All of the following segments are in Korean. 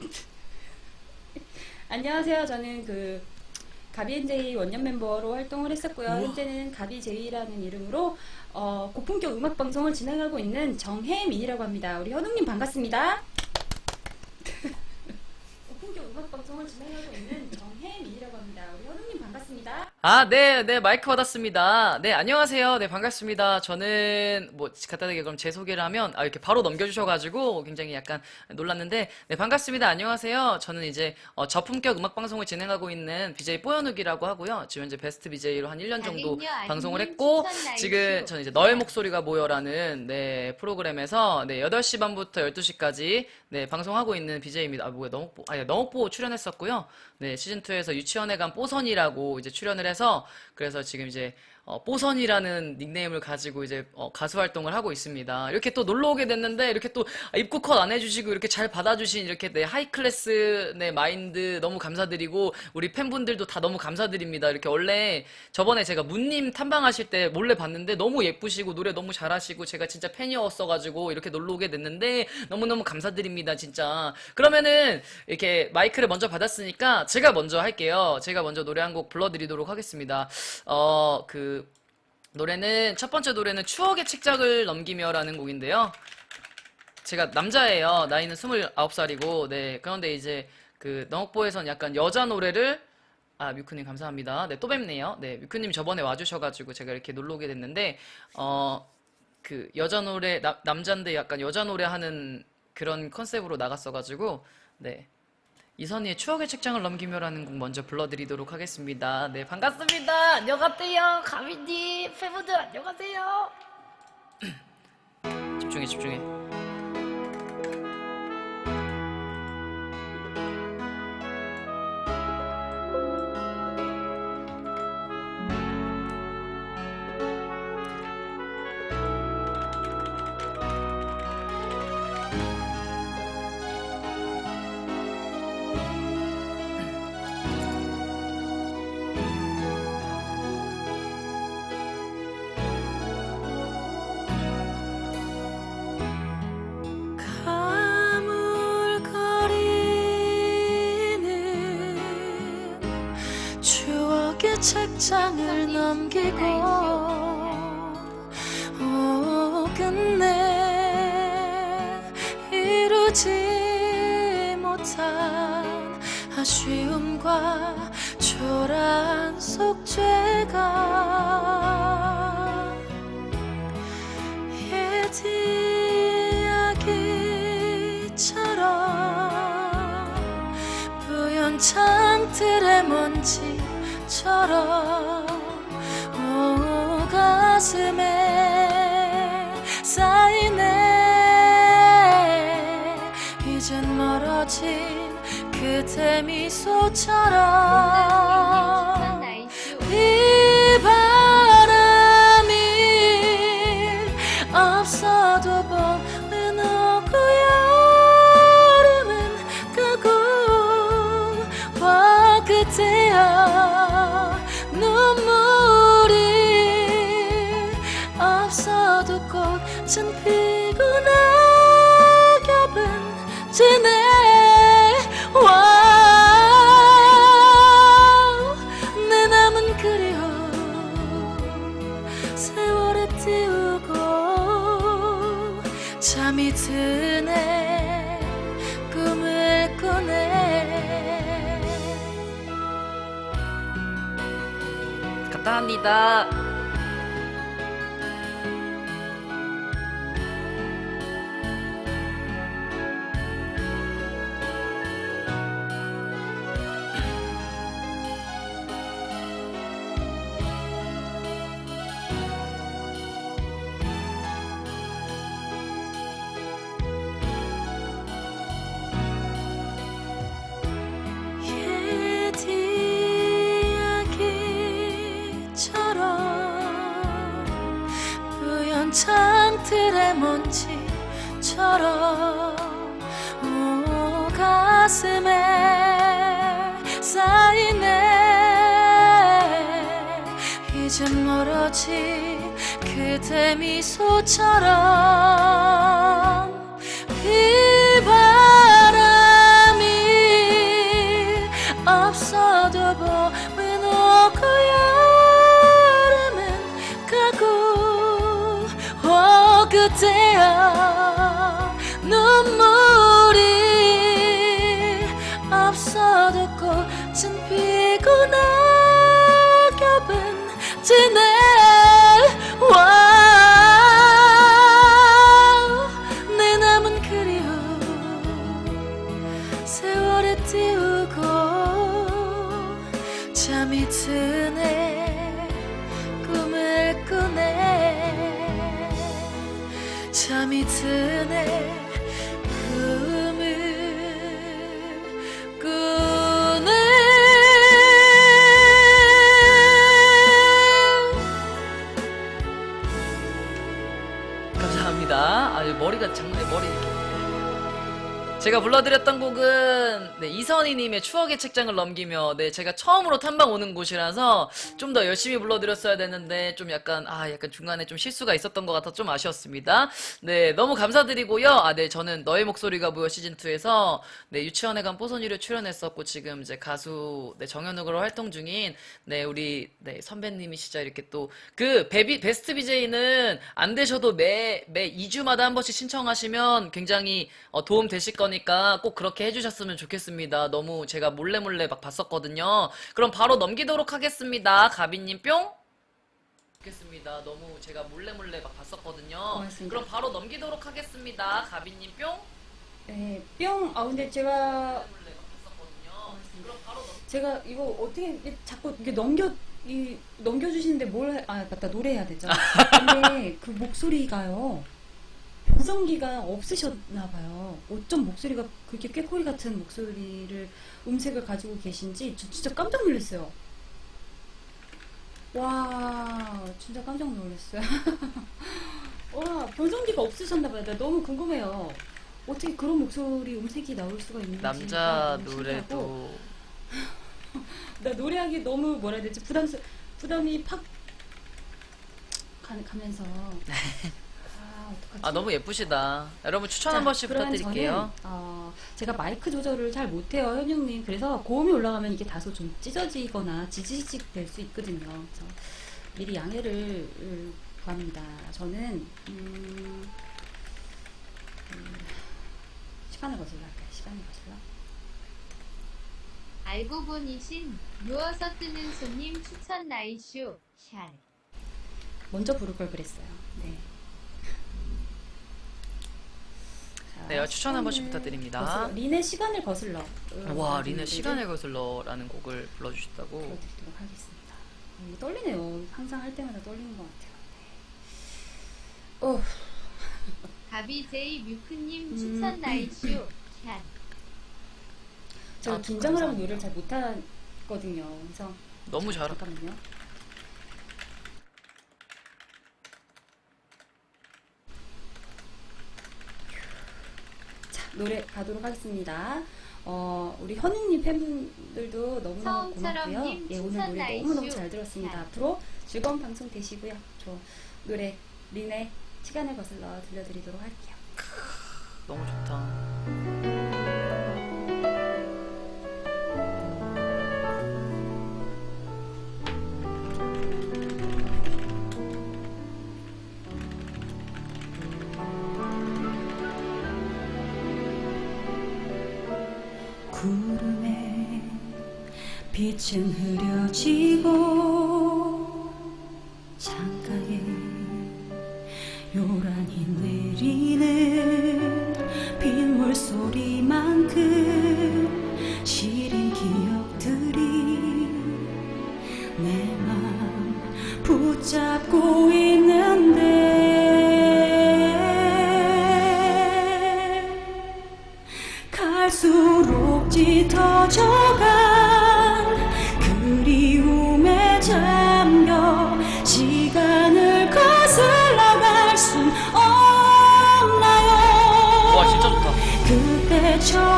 안녕하세요. 저는 그 가비엔제이 원년 멤버로 활동을 했었고요. 현재는 가비제이라는 이름으로 어, 고품격 음악 방송을 진행하고 있는 정혜민이라고 합니다. 우리 현웅님 반갑습니다. 고품격 음악 방송을 진행하고 있는 정혜민이라고 합니다. 우리 현웅님 반갑습니다. 아, 네, 네, 마이크 받았습니다. 네, 안녕하세요. 네, 반갑습니다. 저는, 뭐, 간단하게 그럼 제 소개를 하면, 아, 이렇게 바로 넘겨주셔가지고 굉장히 약간 놀랐는데, 네, 반갑습니다. 안녕하세요. 저는 이제, 어, 저품격 음악방송을 진행하고 있는 BJ 뽀연욱이라고 하고요. 지금 이제 베스트 BJ로 한 1년 정도 아니면 방송을 했고, 추천 라이브. 지금 저는 이제 너의 목소리가 모여라는, 네, 프로그램에서, 네, 8시 반부터 12시까지, 네, 방송하고 있는 BJ입니다. 아, 뭐야, 너목보, 아니, 너목보 출연했었고요. 네, 시즌2에서 유치원에 간 뽀선이라고 이제 출연을 해서, 그래서 지금 이제, 어, 뽀선이라는 닉네임을 가지고 이제 어, 가수 활동을 하고 있습니다. 이렇게 또 놀러 오게 됐는데 이렇게 또 입구 컷안 해주시고 이렇게 잘 받아주신 이렇게 내 하이 클래스 내 마인드 너무 감사드리고 우리 팬분들도 다 너무 감사드립니다. 이렇게 원래 저번에 제가 문님 탐방하실 때 몰래 봤는데 너무 예쁘시고 노래 너무 잘하시고 제가 진짜 팬이었어가지고 이렇게 놀러 오게 됐는데 너무너무 감사드립니다 진짜. 그러면은 이렇게 마이크를 먼저 받았으니까 제가 먼저 할게요. 제가 먼저 노래 한 곡 불러드리도록 하겠습니다. 어, 그, 노래는, 첫 번째 노래는 추억의 책장을 넘기며라는 곡인데요. 제가 남자예요. 나이는 29살이고, 네. 그런데 이제 그 너목보에선 약간 여자 노래를 아, 뮤크님 감사합니다. 네, 또 뵙네요. 네, 뮤크님 저번에 와주셔가지고 제가 이렇게 놀러 오게 됐는데, 어, 그 여자 노래, 나- 남잔데 약간 여자 노래 하는 그런 컨셉으로 나갔어가지고, 네. 이선희의 추억의 책장을 넘기며라는 곡 먼저 불러드리도록 하겠습니다. 네, 반갑습니다. 안녕하세요. 가민님, 팬분들 안녕하세요. 집중해, 집중해. 추억의 책장을 넘기고 오, 끝내 이루지 못한 아쉬움과 초라한 속죄가 옛 이야기처럼 뿌연 창틀의 먼지 처럼 오 가슴에 쌓이네. 이젠 멀어진 그대 미소처럼 잠이 드네 꿈을 꾸네 감사합니다. 틀의 먼지처럼 오 가슴에 쌓이네. 이젠 멀어진 그대 미소처럼 그대여 눈물이 앞서듣고 진피고 낙엽은 지내 장난이 머리 이렇게. 제가 불러드렸던 곡은 네, 이선희님의 추억의 책장을 넘기며 네 제가 처음으로 탐방 오는 곳이라서 좀 더 열심히 불러드렸어야 되는데 좀 약간 아 약간 중간에 좀 실수가 있었던 것 같아 좀 아쉬웠습니다. 네 너무 감사드리고요. 아 네 저는 너의 목소리가 모여 시즌 2에서 네 유치원에 간 뽀선이를 출연했었고 지금 이제 가수 네 정현욱으로 활동 중인 네 우리 네 선배님이시죠 이렇게 또 그 베비 베스트 BJ는 안 되셔도 매 매 2주마다 한 번씩 신청하시면 굉장히 어, 도움 되실 거니 까 꼭 그렇게 해주셨으면 좋겠습니다. 너무 제가 몰래 몰래 막 봤었거든요. 그럼 바로 넘기도록 하겠습니다. 가비님 뿅. 좋겠습니다. 너무 제가 몰래 몰래 막 봤었거든요. 고맙습니다. 그럼 바로 넘기도록 하겠습니다. 가비님 뿅. 네, 뿅. 아 근데 제가 몰래 막 봤었거든요. 그럼 바로 넘. 제가 이거 어떻게 이게 자꾸 이게 넘겨 이 넘겨주시는데 뭘 해? 아 맞다 노래해야 되죠. 근데 그 목소리가요. 보정기가 없으셨나 봐요. 어쩜 목소리가 그렇게 꾀꼬리 같은 목소리를 음색을 가지고 계신지 저 진짜 깜짝 놀랐어요. 와 진짜 깜짝 놀랐어요. 와 보정기가 없으셨나 봐요. 나 너무 궁금해요. 어떻게 그런 목소리 음색이 나올 수가 있는지 남자. 노래도 나 노래하기 너무 뭐라 해야 되지 부담스 부담이 팍 가, 가면서 아 너무 예쁘시다. 여러분 추천 한 자, 번씩 그러면 부탁드릴게요. 저는, 어, 제가 마이크 조절을 잘 못해요 현영님 그래서 고음이 올라가면 이게 다소 좀 찢어지거나 지지직 될 수 있거든요. 그래서 미리 양해를 음, 구합니다. 저는 음, 음, 시간을 거슬러 할까요? 시간을 거슬러. 알고 보니 신 누워서 뜨는 손님 추천 나이쇼 샬 먼저 부를 걸 그랬어요. 네. 자, 네, 추천 한 번씩 시간을 부탁드립니다. 거슬러. 린의 시간을 거슬러. 와 리네 시간의 거슬러라는 곡을 불러주셨다고. 불러드리도록 하겠습니다. 음, 떨리네요. 항상 할 때마다 떨리는 것 같아요. 네. 어, 가비 제이 뮤크님 음. 추천 나이쇼 샬 제가 아, 긴장을 하고 감사합니다. 노래를 잘 못하거든요. 그래서 너무 잘. 잠깐만요. 노래 가도록 하겠습니다. 어, 우리 현우님 팬분들도 너무너무 고맙고요. 님 예, 오늘 노래. 너무너무 잘 들었습니다. 잘. 앞으로 즐거운 방송 되시고요. 저 노래 린의 시간을 거슬러 들려드리도록 할게요. 너무 좋다. 빛은 흐려지고 창가에 요란히 내리는 빗물 소리만큼 그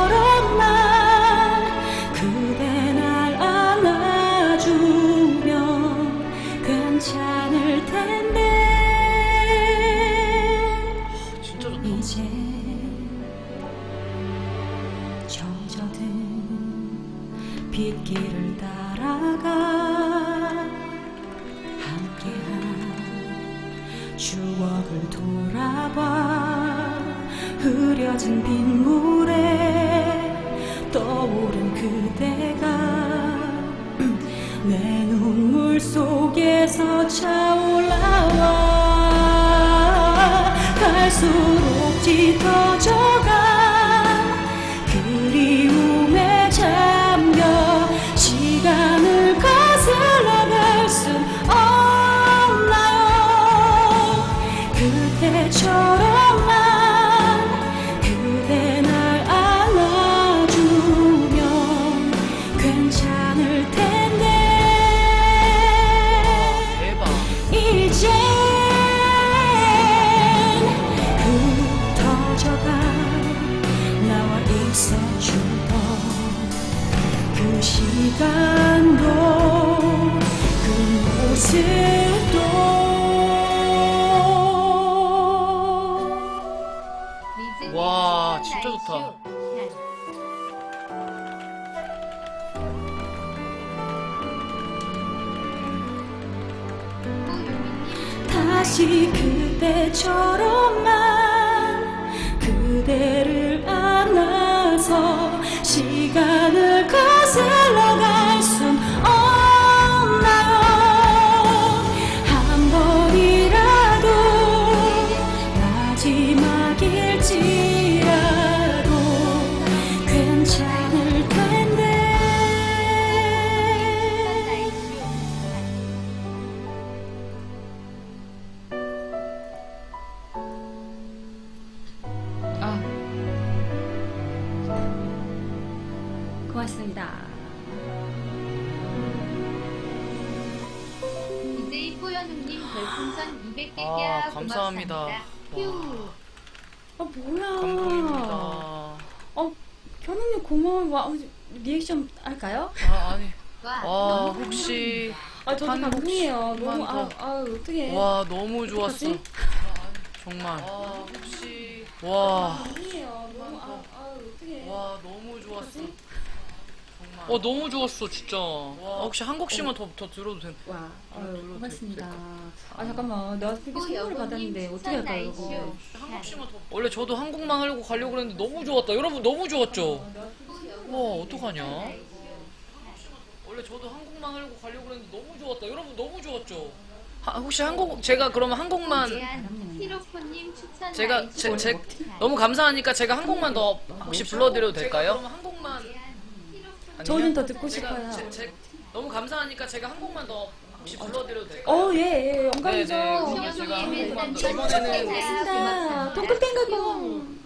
속에서 차올라와 갈수록 짙어져 있어주던 그 시간도 그 모습도. 와, 진짜 좋다. 다시 그때처럼만 그대를 시간을 거슬러 갈 리액션 할까요? 아, 아니. 와, 와, 너무 혹시. 아 저도 한 감동이에요. 너무 혹시만 아, 더. 아 어떻게? 와, 너무 좋았어. 어떡하지? 정말. 와, 감동이에요. 너무 아, 아 어떻게? 와, 너무 좋았어. 어떡하지? 와, 너무 좋았어, 진짜. 아, 혹시 한 곡씩만 더, 더 들어도 된 와, 아유, 들어도 고맙습니다. 아 잠깐만, 내가 되게 또 선물을 받았는데 어떻게 할까요, 나이쇼. 이거? 한 곡씩만 더. 원래 저도 한 곡만 하려고 가려고 그랬는데 너무 좋았다. 여러분, 너무 좋았죠? 와, 어떡하냐? 원래 저도 한 곡만 하려고 가려고 그랬는데 너무 좋았다. 여러분, 너무 좋았죠? 하, 혹시 한 곡, 제가 그러면 한 곡만. 추천 제가. 제, 제 너무 감사하니까 제가 한 곡만 더 혹시 불러드려도 될까요? 저는 더 듣고 제가 싶어요. 제, 제, 너무 감사하니까 제가 한 곡만 더 혹시 불러드려도 될까요? 어, 예, 예, 영광이죠. 네네, 그러면 제가 한 곡만 더 이번에는 고맙습니다. 동글땡글공.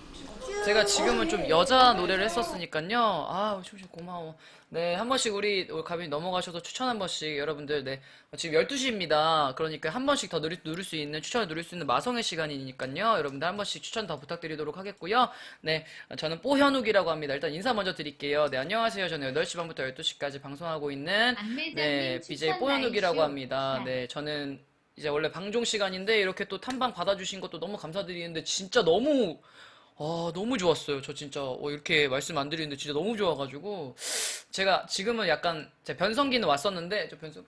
제가 지금은 좀 여자 노래를 했었으니까요. 아, 충실 고마워. 네, 한 번씩 우리 가빈 넘어가셔서 추천 한 번씩 여러분들 네. 지금 12시입니다. 그러니까 한 번씩 더 누릴, 누릴 수 있는 추천을 누릴 수 있는 마성의 시간이니까요. 여러분들 한 번씩 추천 더 부탁드리도록 하겠고요. 네, 저는 뽀현욱이라고 합니다. 일단 인사 먼저 드릴게요. 네, 안녕하세요. 저는 8시 반부터 12시까지 방송하고 있는 네, BJ 뽀현욱이라고. 합니다. 네, 저는 이제 원래 방종 시간인데 이렇게 또 탐방 받아주신 것도 너무 감사드리는데 진짜 너무 아, 너무 좋았어요. 저 진짜 어, 이렇게 말씀 안 드리는데 진짜 너무 좋아가지고 제가 지금은 약간 제 변성기는 왔었는데 저 변성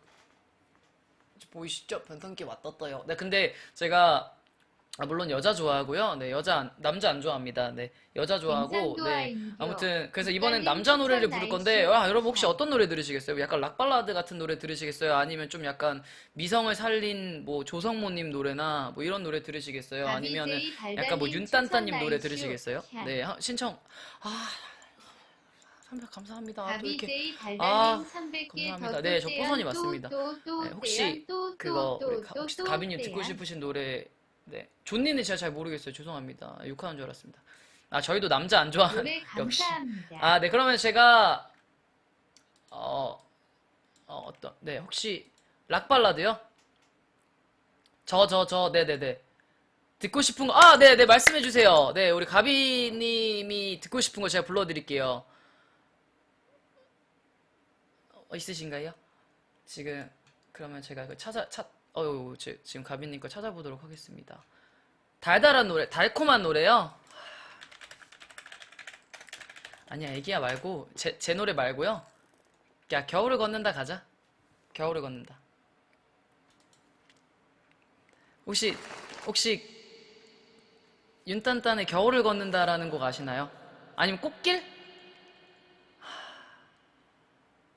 저 보이시죠? 변성기 왔었어요. 네, 근데 제가 아, 물론 여자 좋아하고요. 네, 여자 안- 남자 안 좋아합니다. 네, 여자 좋아하고 네. 아무튼 그래서 이번엔 남자 노래를 부를 건데. 아, 여러분 혹시 어떤 노래 들으시겠어요? 약간 락 발라드 같은 노래 들으시겠어요? 아니면 좀 약간 미성을 살린 뭐 조성모님 노래나 뭐 이런 노래 들으시겠어요? 아니면은 약간 뭐 윤딴따님 노래. 들으시겠어요? 향. 네, 하- 신청. 아, 선배 감사합니다. 또 이렇게 아, 달달님 300개 감사합니다. 네, 저 뽀선이 맞습니다. 또, 네, 혹시 그거 우리 가, 혹시 가비님 듣고 싶으신 노래 네 존니는 제가 잘 모르겠어요. 죄송합니다. 욕하는 줄 알았습니다. 아 저희도 남자 안 좋아하는 역시. 아, 네, 그러면 제가, 어, 어, 어떤, 네, 혹시, 락 발라드요? 저, 저, 저, 네네네. 듣고 싶은 거, 아, 네네, 말씀해주세요. 네, 우리 가비님이 듣고 싶은 거 제가 불러드릴게요. 어, 있으신가요? 지금, 그러면 제가 그 찾아, 찾, 어유 지금 가비님 거 찾아보도록 하겠습니다. 달달한 노래, 달콤한 노래요? 아니야, 애기야 말고, 제, 제 노래 말고요. 야, 겨울을 걷는다 가자. 겨울을 걷는다. 혹시, 혹시, 윤딴딴의 겨울을 걷는다라는 곡 아시나요? 아니면 꽃길? 하,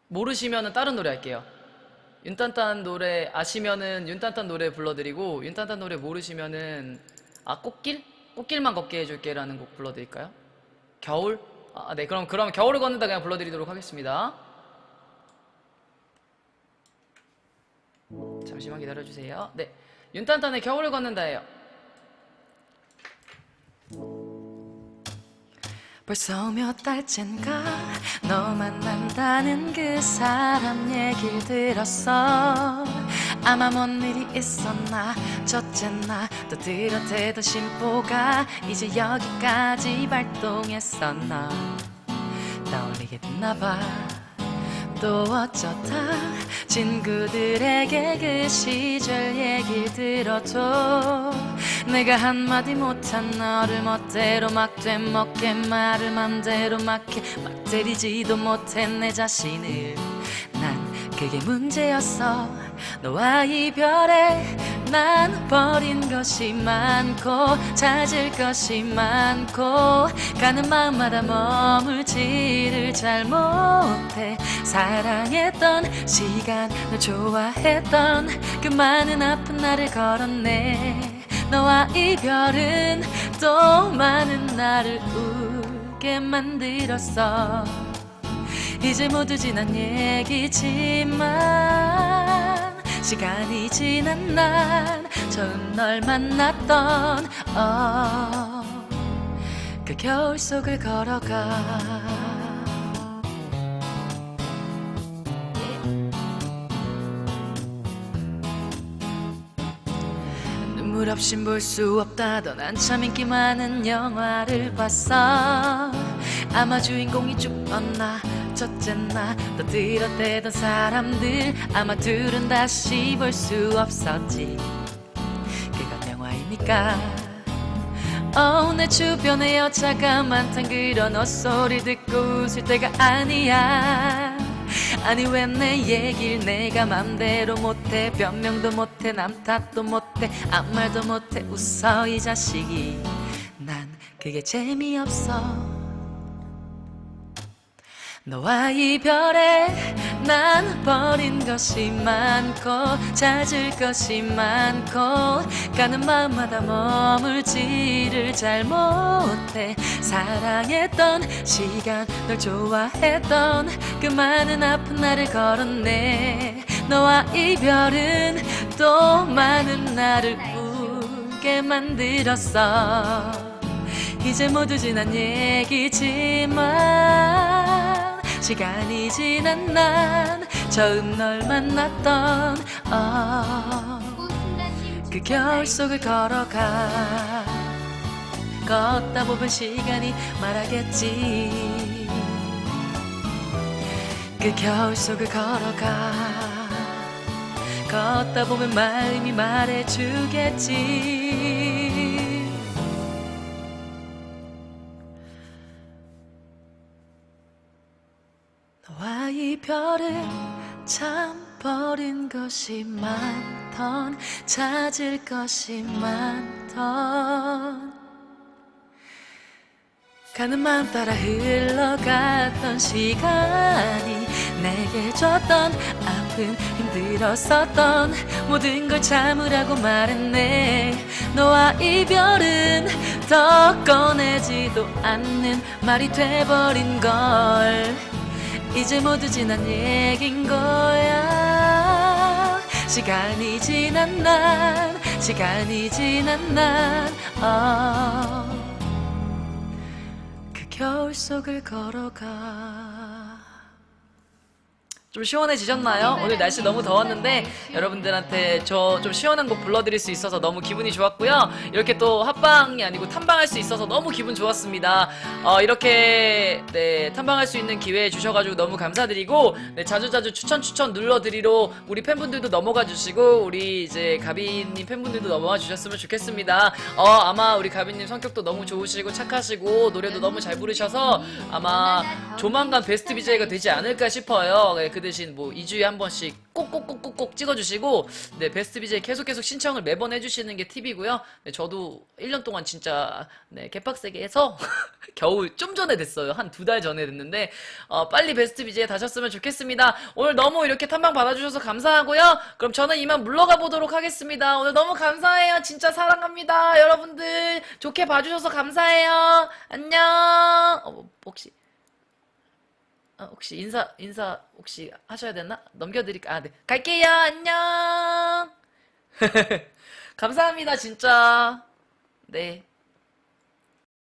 모르시면은 다른 노래 할게요. 윤딴딴 노래 아시면은 윤딴딴 노래 불러드리고 윤딴딴 노래 모르시면은 아 꽃길? 꽃길만 걷게 해줄게라는 곡 불러드릴까요? 겨울? 아, 네 그럼 그럼 겨울을 걷는다 그냥 불러드리도록 하겠습니다. 잠시만 기다려주세요. 네 윤딴딴의 겨울을 걷는다예요. 벌써 몇 달째인가? 너 만난다는 그 사람 얘길 들었어. 아마 뭔 일이 있었나? 첫째 나 또 들어대던 심보가 이제 여기까지 발동했어 너 떠올리게 됐나봐. 또 어쩌다 친구들에게 그 시절 얘길 들어도 내가 한마디 못한 너를 멋대로 막 되 먹게 말을 맘대로 막해. 막 때리지도 못해 내 자신을. 난 그게 문제였어. 너와 이별에 난 버린 것이 많고 찾을 것이 많고 가는 마음마다 머물지를 잘 못해. 사랑했던 시간을 좋아했던 그 많은 아픈 날을 걸었네 너와 이별은 또 많은 나를 울게 만들었어. 이제 모두 지난 얘기지만 시간이 지난 난 처음 널 만났던 어, 그 겨울 속을 걸어가 없인 볼 수 없다던 한참 인기 많은 영화를 봤어. 아마 주인공이 죽었나 첫째나 또 들어대던 사람들. 아마 둘은 다시 볼 수 없었지. 그건 영화이니까. 어, 내 주변에 여자가 많단 그런 헛소리 듣고 웃을 때가 아니야 아니 왜 내 얘길 내가 맘대로 못해? 변명도 못해 남 탓도 못해 아무 말도 못해 웃어 이 자식이. 난 그게 재미없어 너와 이별에 난 버린 것이 많고 찾을 것이 많고 가는 마음마다 머물지를 잘 못해 사랑했던 시간 널 좋아했던 그 많은 아픈 날을 걸었네. 너와 이별은 또 많은 나를 울게 만들었어. 이제 모두 지난 얘기지만 시간이 지난 난 처음 널 만났던 어, 꽃순다님 그 겨울 속을 걸어가. 걷다 보면 시간이 말하겠지. 그 겨울 속을 걸어가. 걷다 보면 마음이 말해주겠지 너와 이별을 참 버린 것이 많던 찾을 것이 많던. 가는 마음 따라 흘러갔던 시간이 내게 줬던 아픈 힘들었었던 모든 걸 참으라고 말했네. 너와 이별은 더 꺼내지도 않는 말이 돼버린 걸 이제 모두 지난 얘긴 거야. 시간이 지난 난 시간이 지난 난 어, 그 겨울 속을 걸어가 좀 시원해지셨나요? 오늘 날씨 너무 더웠는데 여러분들한테 저 좀 시원한 곡 불러드릴 수 있어서 너무 기분이 좋았고요. 이렇게 또 합방이 아니고 탐방할 수 있어서 너무 기분 좋았습니다. 어, 이렇게 네, 탐방할 수 있는 기회 주셔가지고 너무 감사드리고 네, 자주자주 추천 추천 눌러드리러 우리 팬분들도 넘어가 주시고 우리 이제 가비님 팬분들도 넘어가 주셨으면 좋겠습니다. 어, 아마 우리 가비님 성격도 너무 좋으시고 착하시고 노래도 너무 잘 부르셔서 아마 조만간 베스트 BJ가 되지 않을까 싶어요. 네, 그들 대신 뭐 2주에 한 번씩 꼭꼭꼭꼭꼭 찍어주시고 네 베스트 BJ 계속 계속 신청을 매번 해주시는 게 팁이고요. 네, 저도 1년 동안 진짜 네 개빡세게 해서 겨우 좀 전에 됐어요. 한 두 달 전에 됐는데 어, 빨리 베스트 BJ 다셨으면 좋겠습니다. 오늘 너무 이렇게 탐방 받아주셔서 감사하고요. 그럼 저는 이만 물러가 보도록 하겠습니다. 오늘 너무 감사해요. 진짜 사랑합니다. 여러분들 좋게 봐주셔서 감사해요. 안녕. 어, 뭐, 혹시 아, 혹시 인사 인사 혹시 하셔야 되나? 넘겨드릴까? 아, 네. 갈게요. 안녕. 감사합니다, 진짜. 네.